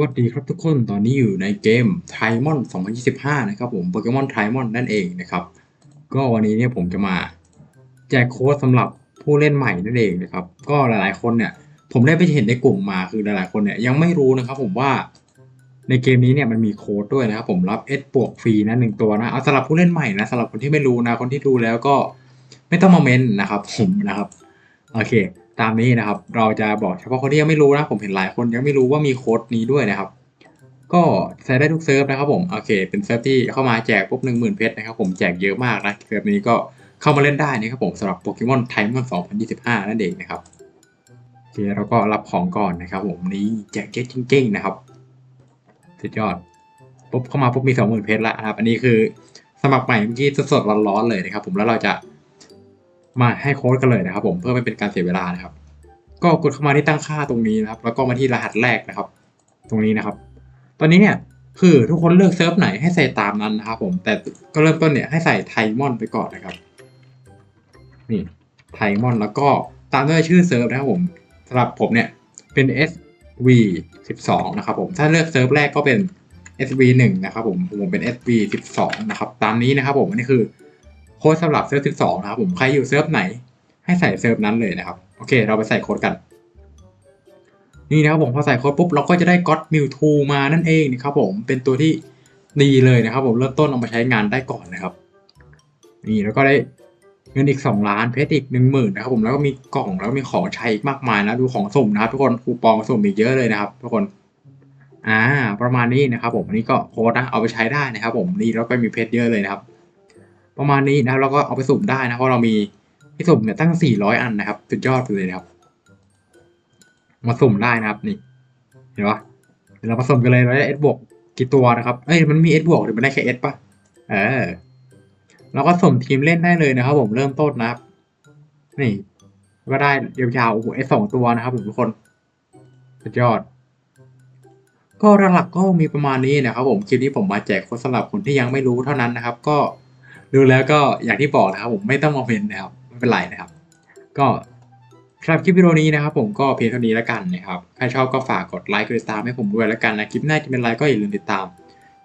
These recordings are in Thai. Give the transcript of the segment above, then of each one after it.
วัสดีครับทุกคนตอนนี้อยู่ในเกมไทมอน2025 นะครับผมโปเกมอนไทมอนนั่นเองนะครับ ก็วันนี้เนี่ยผมจะมาแจกโค้ดสำหรับผู้เล่นใหม่นั่นเองนะครับ ก็หลายๆคนเนี่ย ผมได้ไปเห็นในกลุ่มมาคือหลายๆคนเนี่ยยังไม่รู้นะครับผมว่าในเกมนี้เนี่ยมันมีโค้ดด้วยนะครับผมรับ S บวกฟรีนะหนึ่งตัวนะเอาสำหรับผู้เล่นใหม่นะสำหรับคนที่ไม่รู้นะคนที่ดูแล้วก็ไม่ต้องมาเมนนะครับผมนะครับโอเค ตามนี้นะครับ เราจะบอกเฉพาะคนที่ยังไม่รู้นะผมเห็นหลายคนยังไม่รู้ว่ามีโค้ดนี้ด้วยนะครับ ก็ใช้ได้ทุกเซิร์ฟนะครับผมโอเค เป็นเซิร์ฟที่เข้ามาแจกปุ๊บหนึ่งหมื่นเพชรนะครับผมแจกเยอะมากนะเซิร์ฟนี้ก็เข้ามาเล่นได้นะครับผมสำหรับโปเกมอนไทมอน2025 นั่นเองนะครับโอเคเราก็รับของก่อนนะครับ ผมนี่แจกเยอะจริง ๆ นะครับสุดยอดปุ๊บเข้ามาปุ๊บมีสองหมื่นเพชรล้วนะครับอันนี้คือสมัครใหม่เมื่อกี้สดๆร้อนๆเลยนะครับผมแล้วเราจะ มาให้โค้ดกันเลยนะครับ ผมเพื่อไม่เป็นการเสียเวลานะครับ ก็กดเข้ามาที่ตั้งค่าตรงนี้นะครับ แล้วก็มาที่รหัสแรกนะครับ ตรงนี้นะครับ ตอนนี้เนี่ยคือทุกคนเลือกเซิร์ฟไหนให้ใส่ตามนั้นนะครับ ผมแต่ก็เริ่มต้นเนี่ยให้ใส่ไทมอนไปก่อนนะครับนี่ไทมอนแล้วก็ตามด้วยชื่อเซิร์ฟนะครับผมสำหรับผมเนี่ยเป็น SV 12นะครับผมถ้าเลือกเซิร์ฟแรกก็เป็น SV 1นะครับผมผมเป็น SV 12นะครับตามนี้นะครับผมอันนี้คือ ค้ดสำหรับเซิร์ฟ12 นะครับผม ใครอยู่เซิร์ฟไหน ให้ใส่เซิร์ฟนั้นเลยนะครับ โอเค เราไปใส่โค้ดกัน นี่นะครับผม พอใส่โค้ดปุ๊บ เราก็จะได้ก็ d มิวทูมานั่นเองนะครับผม เป็นตัวที่ดีเลยนะครับผม เริ่มต้นเอามาใช้งานได้ก่อนนะครับ นี่แล้วก็ได้เงินอีก 2 ล้าน เพชรอีก 1 0,000นะครับผม แล้วก็มีกล่อง แล้วก็มีของใช้อีกมากมายนะ ดูของสุ่มนะครับทุกคน คูปองสุ่มอีกเยอะเลยนะครับทุกคน อ่า ประมาณนี้นะครับผม อันนี้ก็โค้ดนะ เอาไปใช้ได้นะครับ ผม นี่แล้วก็มีเพชรเยอะเลยนะครับ ประมาณนี้นะครับแล้วก็เอาไปสุ่มได้นะเพราะเรามีที่สุ่มเนี่ยตั้ง 400 อันนะครับสุดยอดไปเลยนะครับ มาสุ่มได้นะครับนี่เห็นปะเดี๋ยวเรามาสุ่มกันเลยเราได้เอสบวกกี่ตัวนะครับเอ้ยมันมีเอสบวกหรือมันได้แค่เอสปะเออเราก็สุ่มทีมเล่นได้เลยนะครับ ผมเริ่มต้นนะครับ นี่ ก็ได้ยาวๆโอ้โหเอสสองตัวนะครับผมทุกคนสุดยอดก็หลักๆก็มีประมาณนี้นะครับผมคลิปนี้ผมมาแจกคนสำหรับคนที่ยังไม่รู้เท่านั้นนะครับ ก็ ดูแล้วก็อย่างที่บอกนะครับผมไม่ต้องมาเมนนะครับไม่เป็นไรนะครับ ก็สำหรับคลิปวิดีโอนี้นะครับ ผมก็เพียงเท่านี้แล้วกันนะครับใครชอบก็ฝากกดไลค์กดติดตามให้ผมด้วยแล้วกันนะคลิปหน้าจะเป็นไรก็อย่าลืมติดตาม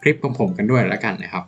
คลิปของผมกันด้วยแล้วกันนะครับ